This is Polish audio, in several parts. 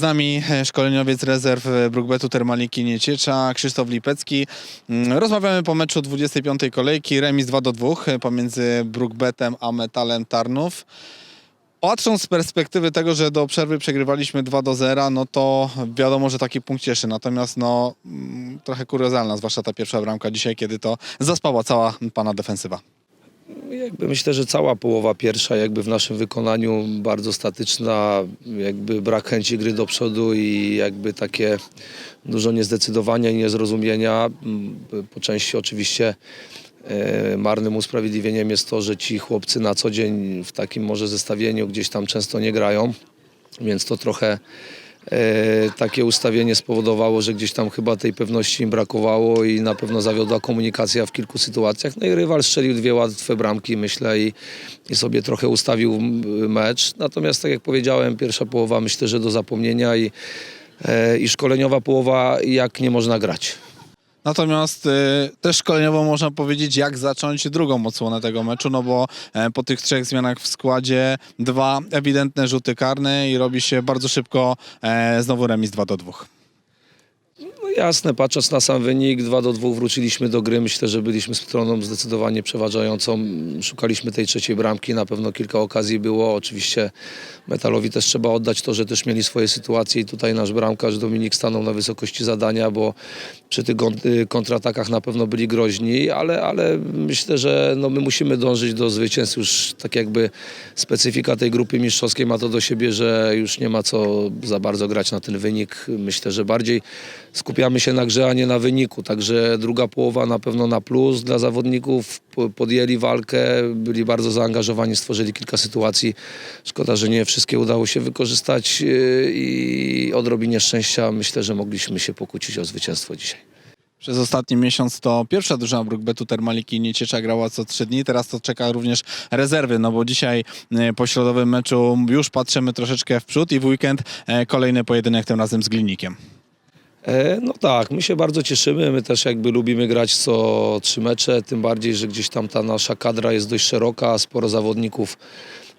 Z nami e, szkoleniowiec rezerw e, Brookbetu Termaliki Nieciecza, Krzysztof Lipecki. Mm, Rozmawiamy po meczu 25. kolejki, remis 2 do 2 e, pomiędzy Brookbetem a Metalem Tarnów. Patrząc z perspektywy tego, że do przerwy przegrywaliśmy 2 do 0, no to wiadomo, że taki punkt cieszy. Natomiast no, mm, trochę kuriozalna, zwłaszcza ta pierwsza bramka dzisiaj, kiedy to zaspała cała pana defensywa. Jakby myślę, że cała połowa pierwsza jakby w naszym wykonaniu bardzo statyczna, jakby brak chęci gry do przodu i jakby takie dużo niezdecydowania i niezrozumienia. Mm, Po części oczywiście e, marnym usprawiedliwieniem jest to, że ci chłopcy na co dzień w takim może zestawieniu gdzieś tam często nie grają, więc to trochę takie ustawienie spowodowało, że gdzieś tam chyba tej pewności im brakowało i na pewno zawiodła komunikacja w kilku sytuacjach. No i rywal strzelił dwie łatwe bramki, myślę, i, i sobie trochę ustawił mecz. Natomiast tak jak powiedziałem, pierwsza połowa myślę, że do zapomnienia i, e, i szkoleniowa połowa jak nie można grać. Natomiast y, też szkoleniowo można powiedzieć, jak zacząć drugą odsłonę tego meczu, no bo e, po tych trzech zmianach w składzie dwa ewidentne rzuty karne i robi się bardzo szybko e, znowu remis 2 do 2. Jasne, patrząc na sam wynik, 2 do 2 wróciliśmy do gry. Myślę, że byliśmy stroną zdecydowanie przeważającą. Szukaliśmy tej trzeciej bramki, na pewno kilka okazji było. Oczywiście Metalowi też trzeba oddać to, że też mieli swoje sytuacje i tutaj nasz bramkarz Dominik stanął na wysokości zadania, bo przy tych y, kontratakach na pewno byli groźni, ale, ale myślę, że no my musimy dążyć do zwycięstw. Już tak jakby specyfika tej grupy mistrzowskiej ma to do siebie, że już nie ma co za bardzo grać na ten wynik. Myślę, że bardziej skupiamy się na grze, a nie na wyniku. Także druga połowa na pewno na plus dla zawodników. Po- Podjęli walkę, byli bardzo zaangażowani, stworzyli kilka sytuacji. Szkoda, że nie wszystkie udało się wykorzystać yy, i odrobinie szczęścia myślę, że mogliśmy się pokłócić o zwycięstwo dzisiaj. Przez ostatni miesiąc to pierwsza drużyna Brookbetu Termaliki Nieciecza grała co trzy dni, teraz to czeka również rezerwy, no bo dzisiaj e, po środowym meczu już patrzymy troszeczkę w przód i w weekend e, kolejny pojedynek tym razem z Glinikiem. E, No tak, my się bardzo cieszymy. My też jakby lubimy grać co trzy mecze, tym bardziej, że gdzieś tam ta nasza kadra jest dość szeroka, sporo zawodników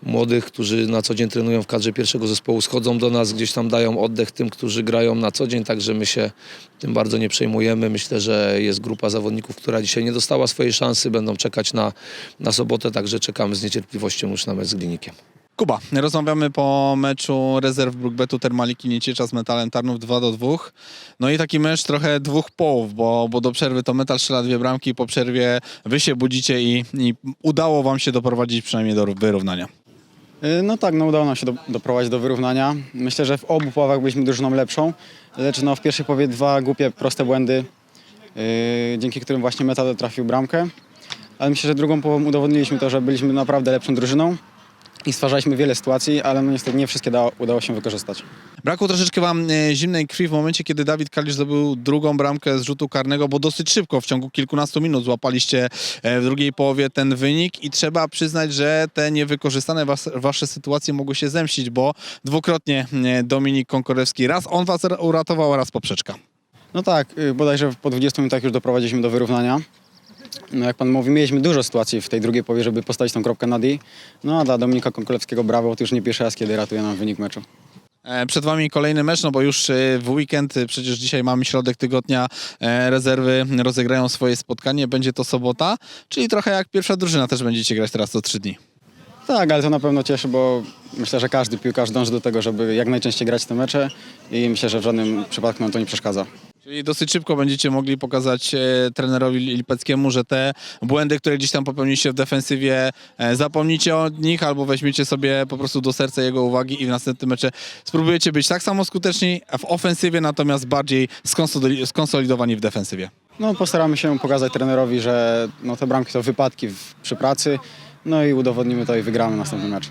młodych, którzy na co dzień trenują w kadrze pierwszego zespołu, schodzą do nas, gdzieś tam dają oddech tym, którzy grają na co dzień, także my się tym bardzo nie przejmujemy. Myślę, że jest grupa zawodników, która dzisiaj nie dostała swojej szansy, będą czekać na, na sobotę, także czekamy z niecierpliwością już na mecz z Glinikiem. Kuba, rozmawiamy po meczu rezerw Brookbetu Termaliki Nieciecza z Metalem Tarnów 2 do 2. No i taki mecz trochę dwóch połów, bo, bo do przerwy to Metal strzela dwie bramki, po przerwie wy się budzicie i, i udało wam się doprowadzić przynajmniej do wyrównania. Y, No tak, no udało nam się do, doprowadzić do wyrównania. Myślę, że w obu połowach byliśmy drużyną lepszą, lecz no w pierwszej połowie dwa głupie, proste błędy, yy, dzięki którym właśnie Metal trafił bramkę. Ale myślę, że drugą połową udowodniliśmy to, że byliśmy naprawdę lepszą drużyną i stwarzaliśmy wiele sytuacji, ale no niestety nie wszystkie da, udało się wykorzystać. Brakło troszeczkę wam e, zimnej krwi w momencie, kiedy Dawid Kalisz zdobył drugą bramkę z rzutu karnego, bo dosyć szybko, w ciągu kilkunastu minut złapaliście e, w drugiej połowie ten wynik i trzeba przyznać, że te niewykorzystane was, wasze sytuacje mogły się zemścić, bo dwukrotnie e, Dominik Konkorewski, raz on was uratował, raz poprzeczka. No tak, y, bodajże po 20 minutach już doprowadziliśmy do wyrównania. No jak pan mówi, mieliśmy dużo sytuacji w tej drugiej połowie, żeby postawić tą kropkę na D. No a dla Dominika Konkolewskiego brawo, to już nie pierwszy raz, kiedy ratuje nam wynik meczu. E, Przed wami kolejny mecz, no bo już e, w weekend, e, przecież dzisiaj mamy środek tygodnia, rezerwy rozegrają swoje spotkanie, będzie to sobota, czyli trochę jak pierwsza drużyna też będziecie grać teraz co trzy dni. Tak, ale to na pewno cieszy, bo myślę, że każdy piłkarz dąży do tego, żeby jak najczęściej grać te mecze i myślę, że w żadnym przypadku nam to nie przeszkadza. Czyli dosyć szybko będziecie mogli pokazać e, trenerowi Lipeckiemu, że te błędy, które gdzieś tam popełniliście w defensywie, e, zapomnicie o nich albo weźmiecie sobie po prostu do serca jego uwagi i w następnym mecze spróbujecie być tak samo skuteczni w ofensywie, natomiast bardziej skonsoli- skonsolidowani w defensywie. No postaramy się pokazać trenerowi, że no, te bramki to wypadki w, przy pracy, no i udowodnimy to i wygramy następny mecz.